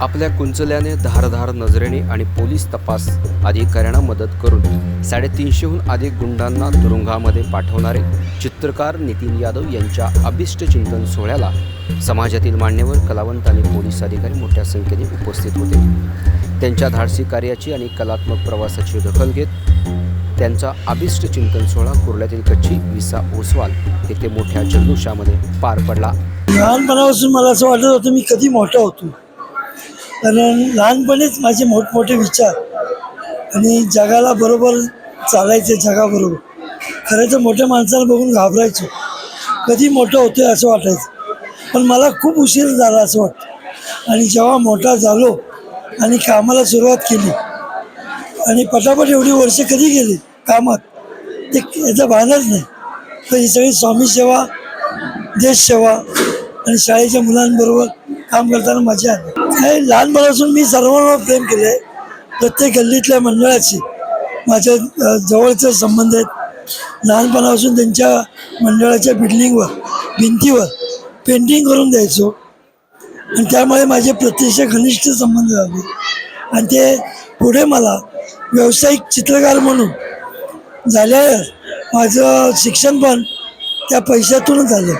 आपल्या कुंचल्याने धारधार नजरेने आणि पोलीस तपास अधिकाऱ्यांना मदत करून साडेतीनशेहून अधिक गुंडांना तुरुंगामध्ये पाठवणारे चित्रकार नितीन यादव यांच्या अभिष्ट चिंतन सोहळ्याला समाजातील मान्यवर कलावंत आणि पोलीस अधिकारी मोठ्या संख्येने उपस्थित होते. त्यांच्या धाडसी कार्याची आणि कलात्मक प्रवासाची दखल घेत त्यांचा अभिष्ट चिंतन सोहळा कुर्ल्यातील कच्ची विसा ओसवाल येथे मोठ्या जल्लोषामध्ये पार पडला. लहानपणापासून मला असं वाटत होतं मी कधी मोठा होतो. कारण लहानपणीच माझे मोठमोठे विचार आणि जगाला बरोबर चालायचे जगाबरोबर. खरं तर मोठ्या माणसाला बघून घाबरायचो. कधी मोठं होतोय असं वाटायचं. पण मला खूप उशीर झाला असं वाटतं. आणि जेव्हा मोठा झालो आणि कामाला सुरुवात केली आणि पटापट एवढी वर्ष कधी गेली कामात ते याचं भानच नाही. तर ही सगळी स्वामी सेवा देशसेवा आणि शाळेच्या मुलांबरोबर काम करताना मजा आली. काय लहानपणापासून मी सर्वांवर प्रेम केले प्रत्येक गल्लीतल्या मंडळाची. माझ्या जवळचे संबंध आहेत. लहानपणापासून त्यांच्या मंडळाच्या बिल्डिंगवर भिंतीवर पेंटिंग करून द्यायचो. आणि त्यामुळे माझे प्रत्यक्ष घनिष्ठ संबंध झाले. आणि ते पुढे मला व्यावसायिक चित्रकार म्हणून झाल्यावर माझं शिक्षण पण त्या पैशातूनच झालं.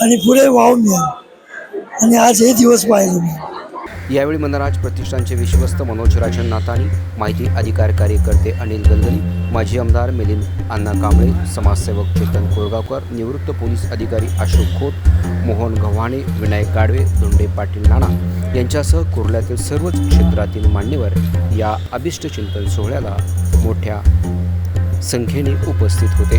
आणि पुढे वाव मिळालं आणि आज हे दिवस पाहिले मी. यावेळी मनराज प्रतिष्ठानचे विश्वस्त मनोज राजन नातानी माहिती अधिकार कार्यकर्ते अनिल गलगली माजी आमदार मिलिंद अण्णा कांबळे समाजसेवक चेतन कोळगावकर निवृत्त पोलीस अधिकारी अशोक खोत मोहन गव्हाणे विनायक गाडवे धोंडे पाटील नाना यांच्यासह कुर्ल्यातील सर्वच क्षेत्रातील मान्यवर या अभिष्ट चिंतन सोहळ्याला मोठ्या संख्येने उपस्थित होते.